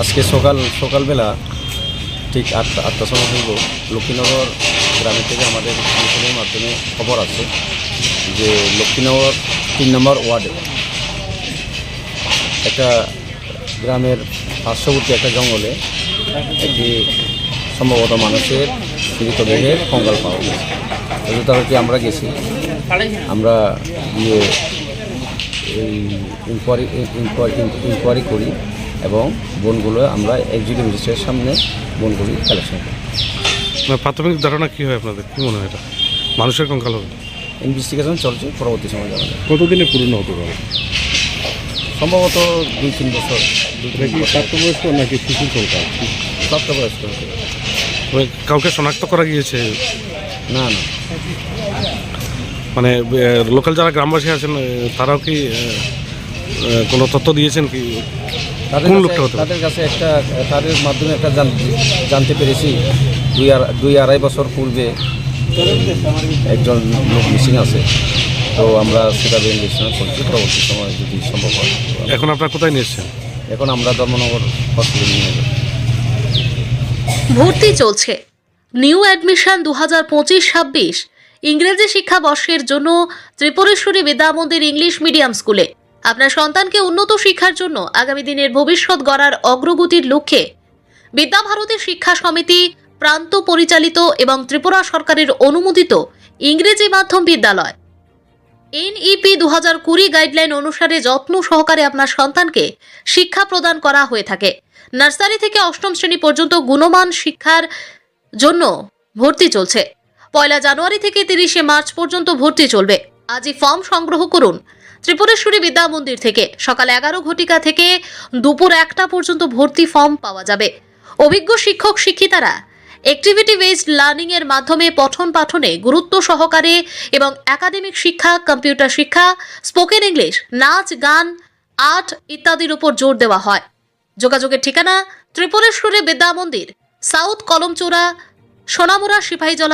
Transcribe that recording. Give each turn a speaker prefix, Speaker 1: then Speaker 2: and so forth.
Speaker 1: আজকে সকাল, সকালবেলা ঠিক আটটা, আটটার সময় হইব। লক্ষ্মীনগর গ্রামের থেকে আমাদের টেলিফোনের মাধ্যমে খবর আছে যে লক্ষ্মীনগর তিন নম্বর ওয়ার্ডে একটা গ্রামের পার্শ্ববর্তী একটা জঙ্গলে একটি সম্ভবত মানুষের মৃতদেহের কঙ্গাল পাওয়া গেছে। তদারকি আমরা গেছি। আমরা গিয়ে এই ইনকোয়ারি ইনকোয়ারি করি। এবং বনগুলো আমরা এক্সিকিউটিভ ম্যাজিস্ট্রেটের সামনে বনগুলি কালেকশন করি।
Speaker 2: মানে প্রাথমিক ধারণা কী হয় আপনাদের? কী মনে হয় এটা? মানুষের কঙ্কাল হবে।
Speaker 1: ইনভেস্টিগেশন চলছে পরবর্তী সময় জানা যাবে
Speaker 2: কতদিনে পুরনো হতে পারে?
Speaker 1: সম্ভবত দুই তিন বছর বছর।
Speaker 2: প্রাপ্তবয়স্ক নাকি শিশু কঙ্কাল?
Speaker 1: প্রাপ্তবয়স্ক।
Speaker 2: মানে কাউকে শনাক্ত করা গিয়েছে?
Speaker 1: না না।
Speaker 2: মানে লোকাল যারা গ্রামবাসী আছেন তারাও কি কোনো তথ্য দিয়েছেন কি? কোন লোকটা হতে
Speaker 1: তাদের কাছে একটা তাদের মাধ্যমে একটা জান- জানতে পেরেছি। দুই আর দুই আড়াই বছর পূর্বে একজন লোক মিসিং আছে। তো আমরা সেটা করছি পরবর্তী সময় যদি সম্ভব হয়।
Speaker 2: এখন আপনার কোথায় নিয়ে এসছেন?
Speaker 1: এখন আমরা ধর্মনগর হসপিটালে নিয়ে যাব।
Speaker 3: ভর্তি চলছে। নিউ অ্যাডমিশন দু হাজার পঁচিশ ছাব্বিশ ইংরেজি শিক্ষাবর্ষের জন্য ত্রিপুরেশ্বরী বিদ্যামন্দির ইংলিশ মিডিয়াম স্কুলে। আপনার সন্তানকে উন্নত শিক্ষার জন্য আগামী দিনের ভবিষ্যৎ গড়ার অগ্রগতির লক্ষ্যে বিদ্যাভারতী শিক্ষা সমিতি, প্রান্ত পরিচালিত এবং ত্রিপুরা সরকারের অনুমোদিত ইংরেজি মাধ্যম বিদ্যালয়। এনইপি দু হাজার কুড়ি গাইডলাইন অনুসারে যত্ন সহকারে আপনার সন্তানকে শিক্ষা প্রদান করা হয়ে থাকে। নার্সারি থেকে অষ্টম শ্রেণি পর্যন্ত গুণমান শিক্ষার জন্য ভর্তি চলছে। পয়লা জানুয়ারি থেকে তিরিশে মার্চ পর্যন্ত ভর্তি চলবে। আজই ফর্ম সংগ্রহ করুন। ত্রিপুরেশ্বরী বিদ্যা মন্দির থেকে সকাল এগারো ঘটিকা থেকে দুপুর একটা পর্যন্ত ভর্তি ফর্ম পাওয়া যাবে। অভিজ্ঞ শিক্ষক শিক্ষিতারা অ্যাক্টিভিটি বেসড লার্নিং এর মাধ্যমে পঠন পাঠনে গুরুত্ব সহকারে এবং একাডেমিক শিক্ষা কম্পিউটার শিক্ষা স্পোকেন ইংলিশ নাচ, গান আর্ট ইত্যাদির উপর জোর দেওয়া হয়। যোগাযোগের ঠিকানা ত্রিপুরেশ্বরী বিদ্যা মন্দির, সাউথ কলমচোরা সোনামুরা সিপাহীজলা